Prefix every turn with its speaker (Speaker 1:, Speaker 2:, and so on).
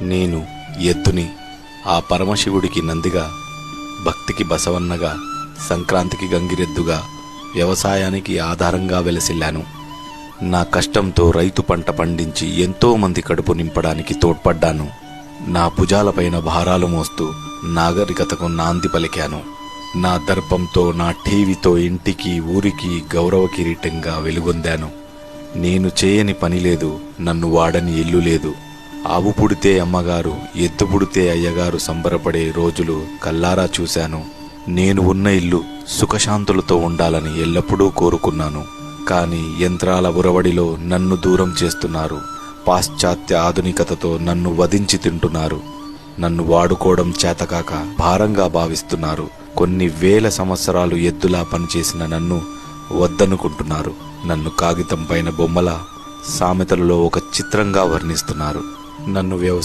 Speaker 1: నేను ఎద్దుని ఆ పరమశివుడికి నందిగా భక్తికి బసవన్నగా సంక్రాంతికి గంగిరెద్దుగా వ్యవసాయానికి ఆధారంగా వెలసిల్లాను. నా కష్టంతో రైతు పంట పండించి ఎంతోమంది కడుపు నింపడానికి తోడ్పడ్డాను. నా భుజాలపైన భారాలు మోస్తూ నాగరికతకు నాంది పలికాను. నా దర్పంతో నా టీవీతో ఇంటికి ఊరికి గౌరవ కిరీటంగా వెలుగొందాను. నేను చేయని పని లేదు నన్ను వాడని ఇల్లు లేదు. ఆవు పుడితే అమ్మగారు ఎద్దు పుడితే అయ్యగారు సంబరపడే రోజులు కల్లారా చూశాను. నేను ఉన్న ఇల్లు సుఖశాంతులతో ఉండాలని ఎల్లప్పుడూ కోరుకున్నాను. కానీ యంత్రాల ఉరవడిలో నన్ను దూరం చేస్తున్నారు. పాశ్చాత్య ఆధునికతతో నన్ను వధించి తింటున్నారు. నన్ను వాడుకోవడం చేతకాక భారంగా భావిస్తున్నారు. కొన్ని వేల సంవత్సరాలు ఎద్దులా పనిచేసిన నన్ను వద్దనుకుంటున్నారు. నన్ను కాగితం పైన బొమ్మల సామెతలలో ఒక చిత్రంగా వర్ణిస్తున్నారు. నన్ను వ్యవసాయ